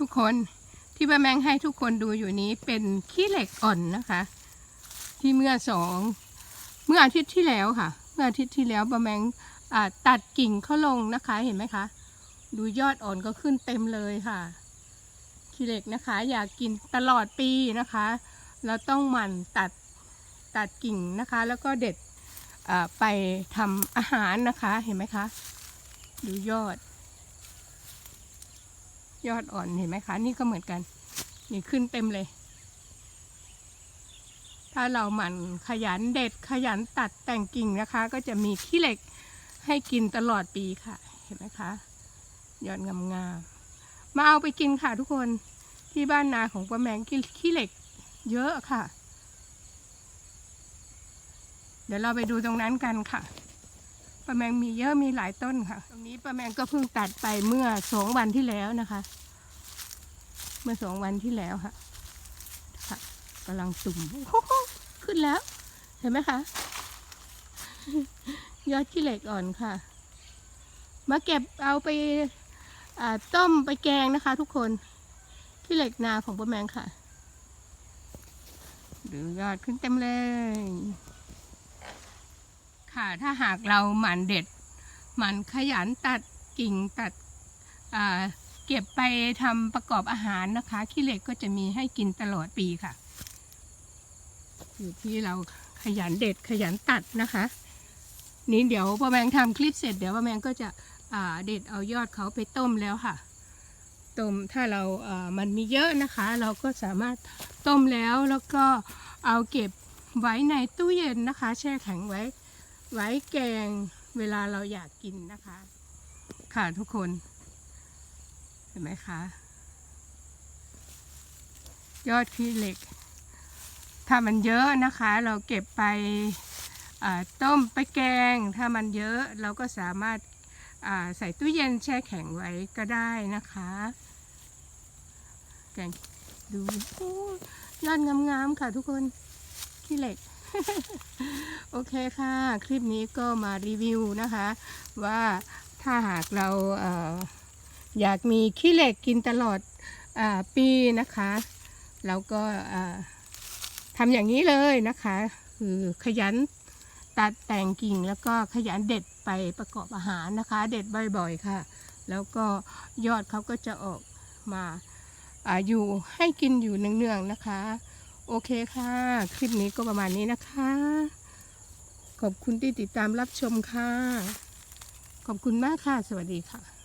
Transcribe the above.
ทุกคนที่ป้าแมงให้ทุกคนดูอยู่นี้เป็นขี้เหล็กอ่อนนะคะ ที่เมื่อสองเมื่ออาทิตย์ที่แล้วค่ะ เมื่ออาทิตย์ที่แล้วป้าแมงตัดกิ่งเขาลงนะคะเห็นไหมคะ ดูยอดอ่อนก็ขึ้นเต็มเลยค่ะขี้เหล็กนะคะ อยากกินตลอดปีนะคะ เราต้องหมั่นตัดตัดกิ่งนะคะ แล้วก็เด็ดไปทำอาหารนะคะเห็นไหมคะ ดูยอด ยอดอ่อนเห็นไหมคะ นี่ก็เหมือนกัน นี่ขึ้นเต็มเลย ถ้าเราหมั่นขยันเด็ดขยันตัดแต่งกิ่งนะคะ ก็จะมีขี้เหล็กให้กินตลอดปีค่ะ เห็นไหมคะ ยอดงามๆมาเอาไปกินค่ะทุกคนที่บ้านนาของป้าแมงขี้ขี้เหล็ก เยอะค่ะ เดี๋ยวเราไปดูตรงนั้นกันค่ะ ป้าแมงมีเยอะมีหลายต้นค่ะ ตรงนี้ป้าแมงก็เพิ่งตัดไปเมื่อสองวันที่แล้วนะคะ เมื่อสองวันที่แล้วค่ะค่ะกำลังตุ่มขึ้นแล้ว เห็นไหมคะ ยอดขี้เหล็กอ่อนค่ะ มาเก็บเอาไปาต้มไปแกงนะคะ ทุกคนขี้เหล็กนาของป้าแมงค่ะ ดูยอดขึ้นเต็มเลย ค่ะ ถ้าหากเราหมั่นเด็ด หมั่นขยันตัดกิ่งตัดเก็บไปทำประกอบอาหารนะคะ ขี้เหล็กก็จะมีให้กินตลอดปีค่ะ อยู่ที่เราขยันเด็ดขยันตัดนะคะ นี่เดี๋ยวป้าแมงทำคลิปเสร็จเดี๋ยวป้าแมงก็จะเด็ดเอายอดเขาไปต้มแล้วค่ะ ต้มถ้าเราามันมีเยอะนะคะ เราก็สามารถต้มแล้วแล้วก็เอาเก็บไว้ในตู้เย็นนะคะ แช่แข็งไว้ ไว้แกงเวลาเราอยากกินนะคะ ค่ะทุกคน เห็นไหมคะ ยอดขี้เหล็ก ถ้ามันเยอะนะคะ เราเก็บไปต้มไปแกง ถ้ามันเยอะเราก็สามารถใส่ตู้เย็นแช่แข็งไว้ก็ได้นะคะ แกงดูยอดงามๆค่ะทุกคนขี้เหล็ก โอเคค่ะ คลิปนี้ก็มารีวิวนะคะ ว่าถ้าหากเราเอออยากมีขี้เหล็กกินตลอดอปีนะคะเราก็ทำอย่างนี้เลยนะคะ คือขยันตัดแต่งกิ่งแล้วก็ขยันเด็ดไปประกอบอาหารนะคะ เด็ดบ่อยๆค่ะ แล้วก็ยอดเขาก็จะออกมาอาอยู่ให้กินอยู่เนืองๆนะคะ โอเคค่ะ คลิปนี้ก็ประมาณนี้นะคะ ขอบคุณที่ติดตามรับชมค่ะ ขอบคุณมากค่ะ สวัสดีค่ะ